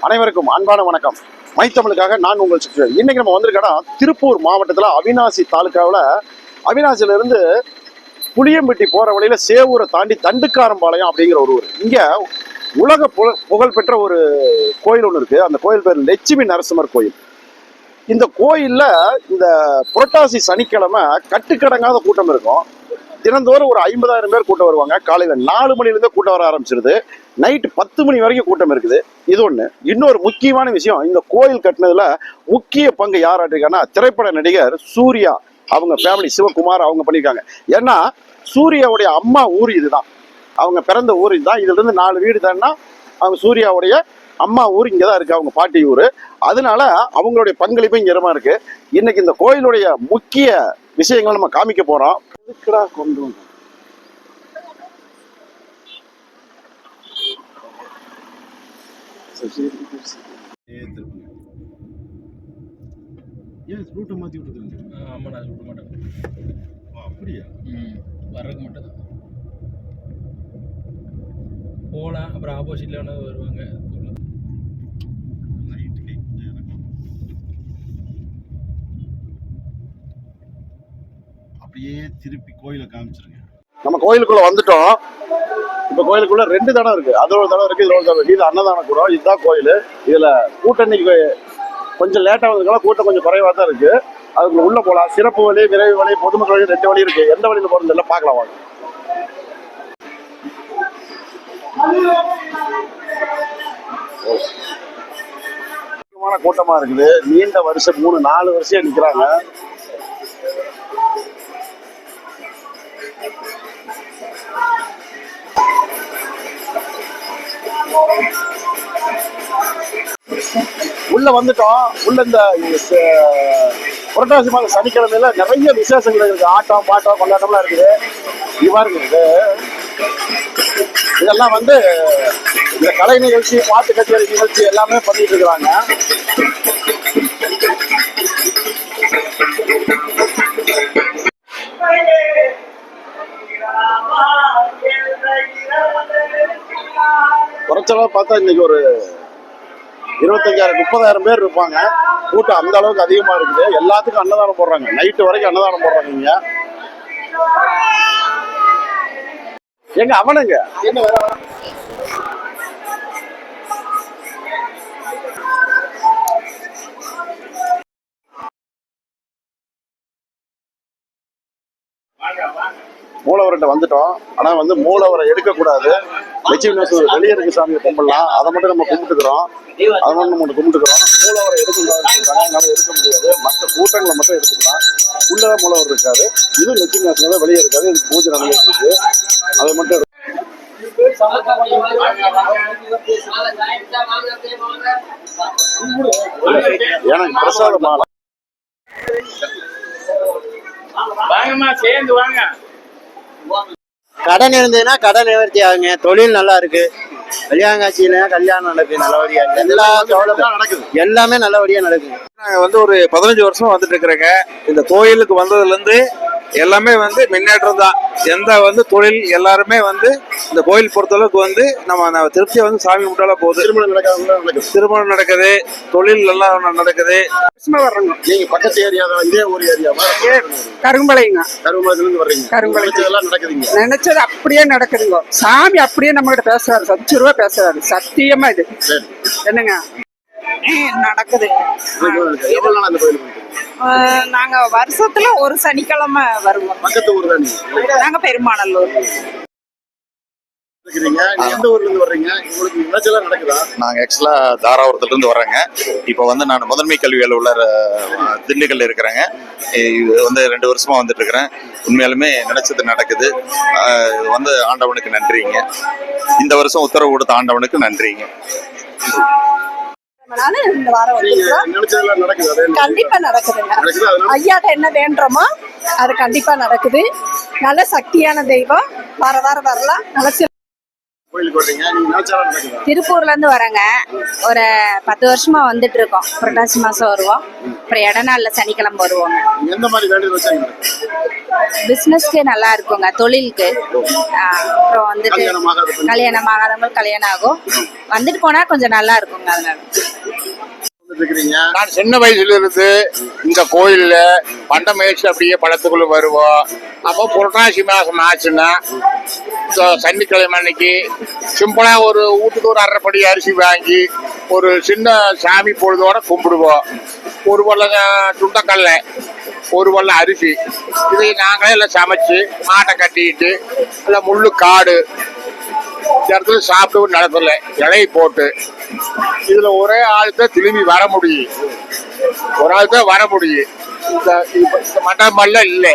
அனைவருக்கும் அன்பான வணக்கம். மைத்தமிழுக்காக நான் உங்கள் சுற்றுவேன் இன்னைக்கு நம்ம வந்திருக்கோம்னா திருப்பூர் மாவட்டத்தில் அவினாசி தாலுக்காவில் அவினாசியில இருந்து புளியம்பட்டி போற வழியில சேவூரை தாண்டி தண்டுக்காரம்பாளையம் அப்படிங்கிற ஒரு ஊர். இங்க உலக புக- புகழ்பெற்ற ஒரு கோயில் ஒன்று இருக்கு. அந்த கோயில் பேர் லட்சுமி நரசிம்மர் கோயில். இந்த கோயிலில் இந்த புரட்டாசி சனிக்கிழமை கட்டுக்கடங்காத கூட்டம் இருக்கும். தினந்தோறும் ஒரு ஐம்பதாயிரம் பேர் கூட்டம் வருவாங்க. காலையில் நாலு மணிலேருந்து கூட்டம் வர ஆரம்பிச்சிருது. நைட்டு பத்து மணி வரைக்கும் கூட்டம் இருக்குது. இது ஒன்று இன்னொரு முக்கியமான விஷயம் இந்த கோயில் கட்டினதுல முக்கிய பங்கு யார் ஆட்டிருக்காங்கன்னா திரைப்பட நடிகர் சூர்யா. அவங்க ஃபேமிலி சிவகுமார் அவங்க பண்ணியிருக்காங்க. ஏன்னா சூர்யாவுடைய அம்மா ஊர் இதுதான். அவங்க பிறந்த ஊர் இதுதான். இதுலேருந்து நாலு வீடு தான்னா அவங்க சூர்யாவுடைய அம்மா ஊர் இங்கே தான் இருக்கு அவங்க பாட்டி ஊர். அதனால அவங்களுடைய பங்களிப்பு இங்க இடமா இருக்கு. இன்னைக்கு இந்த கோயிலுடைய முக்கிய விஷயங்கள் நம்ம காமிக்க போறோம். எதுக்குடா கொண்டு வந்தோம்? ஏன் ரூட்டை மாற்றி விட்டுருங்க ஆமாம் நான் மாட்டேன். அப்படியா? ம் வர்றதுக்கு மட்டும் தான். போகலாம் அப்புறம் ஆப்போசிட்டில் வேணா வருவாங்க. அப்படியே திருப்பி கோயிலை காமிச்சிருங்க. நம்ம கோயிலுக்குள்ள வந்துட்டோம். இப்ப கோயிலுக்குள்ள ரெண்டு தடம் இருக்கு. அது ஒரு தடம் இருக்கு இது ஒரு தடம் இருக்கு. இது அன்னதான கூடம் இதுதான் கோயில். இதுல கூட்டம் இன்னைக்கு கொஞ்சம் லேட்டா வந்ததுனால கூட்டம் கொஞ்சம் குறைவா தான் இருக்கு. அதுக்குள்ள உள்ள போலாம். சிறப்பு வழி விரைவு வழி பொதுமக்கள் வழி ரெண்டு வழி இருக்கு. எந்த வழியில போறது எல்லாம் பார்க்கலாம் வாங்க. கூட்டமா இருக்குது. நீண்ட வருஷம் மூணு நாலு வருஷம் நிக்கிறாங்க. உள்ள வந்துட்டோம். உள்ள இந்த புரட்டாசி மாதம் சனிக்கிழமையில நிறைய விசேஷங்கள் இருக்கு. ஆட்டம் பாட்டம் கொண்டாட்டம்லாம் இருக்குது. இது இருக்குது இதெல்லாம் வந்து இந்த கலை நிகழ்ச்சி பாட்டு கச்சேரி நிகழ்ச்சி எல்லாமே பண்ணிட்டு இருக்கிறாங்க. குறைச்சளவு பார்த்தா இன்னைக்கு ஒரு இருபத்தஞ்சாயிரம் முப்பதாயிரம் பேர் இருப்பாங்க. கூட்டம் அந்த அளவுக்கு அதிகமா இருக்குது. எல்லாத்துக்கும் அன்னதானம் போடுறாங்க. நைட்டு வரைக்கும் அன்னதானம் போடுறாங்க இங்க. எங்க அவனுங்க? என்ன மூலவர்கிட்ட வந்துட்டோம். ஆனா வந்து மூலவரை எடுக்கக்கூடாது. லட்சுமி நரசிம்மர் வெளியே இருக்கு சாமியை கும்பிடலாம். அதை மட்டும் நம்ம கும்பிட்டுக்கிறோம். அதை மட்டும் நம்ம கும்பிட்டுக்கிறோம். மூலவரை எடுக்கக்கூடாதுன்னு எடுக்க முடியாது. மற்ற கூட்டங்களை மட்டும் எடுத்துக்கலாம். உள்ள மூலவர் இருக்காது இது லட்சுமி நரசிம்மர் வெளியே இருக்காது இதுக்கு பூஜை நடந்துட்டு இருக்கு. அதை மட்டும் எடுத்து- எனக்கு பிரசாத மாலை. வாங்கம்மா சேர்ந்து வாங்க. கடன் இருந்ததுன்னா கடன் நிவர்த்தி ஆகுங்க. தொழில் நல்லா இருக்கு. கல்யாணாட்சியில கல்யாணம் நடக்குது நல்லபடியா. எல்லா நடக்குது. எல்லாமே நல்லபடியா நடக்குது. நாங்க வந்து ஒரு பதினஞ்சு வருஷம் வந்துட்டு இருக்கிறேங்க. இந்த கோயிலுக்கு வந்ததுல இருந்து எல்லாமே வந்து முன்னேற்றம் தான். எந்த வந்து தொழில் எல்லாருமே வந்து இந்த கோயில் பொறுத்தளவுக்கு வந்து நம்ம திருப்தியா வந்து சாமி கும்பிட்டால போகுது திருமணம் நடக்காத. திருமணம் நடக்குது தொழில் எல்லாம் நடக்குது. வர்றோங்க நீங்க பக்கத்து ஏரியா தான் இதே ஒரு ஏரியாவா கருங்குமலைங்க கருமலத்துல இருந்து வர்றீங்க. கருமலை. எல்லாம் நடக்குதுங்க. நினைச்சது அப்படியே நடக்குதுங்க. சாமி அப்படியே நம்ம கிட்ட பேசுறாரு பேசுறாரு. சத்தியமா இது. என்னங்க? நடக்குது. நாங்க வருஷத்துல ஒரு சனிக்கிழமை வருவோம். நீங்க பெருமாநல்லூர். நீங்க எந்த ஊர்ல இருந்து வர்றீங்க? உங்களுக்கு நினைச்செல்லாம் நடக்குதா? நாங்கள் ஆக்சுவலாக தாராபுரத்துல இருந்து வர்றேங்க. இப்போ வந்து நான் முதன்மை கல்வி அலுவலர் திண்டுக்கல்ல இருக்கிறேங்க. இது வந்து ரெண்டு வருஷமா வந்துட்டு இருக்கிறேன். உண்மையாலுமே நினைச்சது நடக்குது. வந்து ஆண்டவனுக்கு நன்றிங்க. இந்த வருஷம் உத்தரவு கொடுத்த ஆண்டவனுக்கு நன்றிங்க. அதனால இந்த வாரம் வந்துருக்கோம் கண்டிப்பா நடக்குதுங்க. ஐயாட்ட என்ன வேண்டுறோமோ அது கண்டிப்பா நடக்குது. நல்ல சக்தியான தெய்வம். வார வாரம் வரலாம். நல்ல திருப்பூர்ல இருந்து வரேங்க. ஒரு பத்து வருஷமா வந்துட்டு இருக்கோம் புரட்டாசி மாசம் வருவோம். அப்புறம் இடநாள்ல சனிக்கிழமை வருவோங்க. பிசினஸ்க்கு நல்லா இருக்குங்க. தொழிலுக்கு. அப்புறம் வந்துட்டு கல்யாணம் ஆகாத பெண் கல்யாணம் ஆகாதவங்களுக்கு கல்யாணம் ஆகும். வந்துட்டு போனா கொஞ்சம் நல்லா இருக்குங்க அதனால. இருக்கிறீங்க நான் சின்ன வயசுல இருந்து இந்த கோயில்ல பண்ட மேய்ச்சி அப்படியே படத்துக்குள்ள வருவோம். அப்போ புரட்டாசி மாசம் ஆச்சுன்னா சனிக்கிழமை அன்னைக்கு சிம்பிளா ஒரு வீட்டுக்கு ஒரு அரைப்படி அரிசி வாங்கி ஒரு சின்ன சாமி பொழுதோட கும்பிடுவோம். ஒரு வல்ல துண்டக்கல்லை ஒரு வல்ல அரிசி. இதை நாங்களே எல்லாம் சமைச்சு மாட்டை கட்டிட்டு இல்லை முள்ளு காடு இந்த இடத்துல சாப்பிட்டு நடத்தல இலையை போட்டு. இதுல ஒரே ஆள் தான் திரும்பி வர முடியும். ஒரு ஆள் தான் வர முடியும். இந்த மண்டபம்லாம் இல்லை.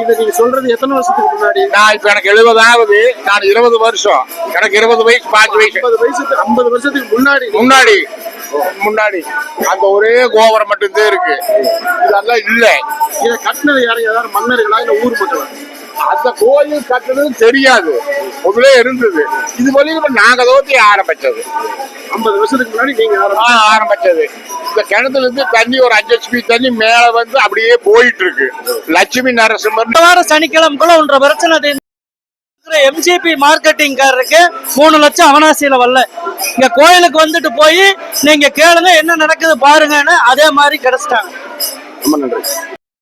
இதை நீங்க சொல்றது எத்தனை வருஷத்துக்கு முன்னாடி? நான் இப்ப எனக்கு எழுபதாவது நான் இருபது வருஷம். எனக்கு இருபது வயசு பாஞ்சு வயசு. ஐம்பது வயசுக்கு ஐம்பது வருஷத்துக்கு முன்னாடி. முன்னாடி. முன்னாடி. அந்த ஒரே கோபுரம் மட்டும்தான் இருக்கு. இதெல்லாம் இல்லை. இதை கட்டினது யாரும் மன்னர்களா இல்ல ஊர் மக்களா? அந்த கோயில் கட்டுறது தெரியாது. முதலே இருந்தது. இது வழியும் நாங்க தோத்தி ஆரம்பிச்சது. ஐம்பது வருஷத்துக்கு முன்னாடி நீங்க ஆரம்பிச்சது. இந்த கிணத்துல இருந்து தண்ணி ஒரு அஞ்சு ஹெச்பி தண்ணி மேல வந்து அப்படியே போயிட்டு இருக்கு லட்சுமி நரசிம்மர் இந்த வாரம் சனிக்கிழமைக்குள்ள ஒன்றரை பிரச்சனை எம்ஜிபி மார்க்கெட்டிங்காரருக்கு மூணு லட்சம் அவனாசியில வரல. இங்க கோயிலுக்கு வந்துட்டு போய் நீங்க கேளுங்க என்ன நடக்குது பாருங்கன்னு அதே மாதிரி கிடைச்சிட்டாங்க. ரொம்ப நன்றி.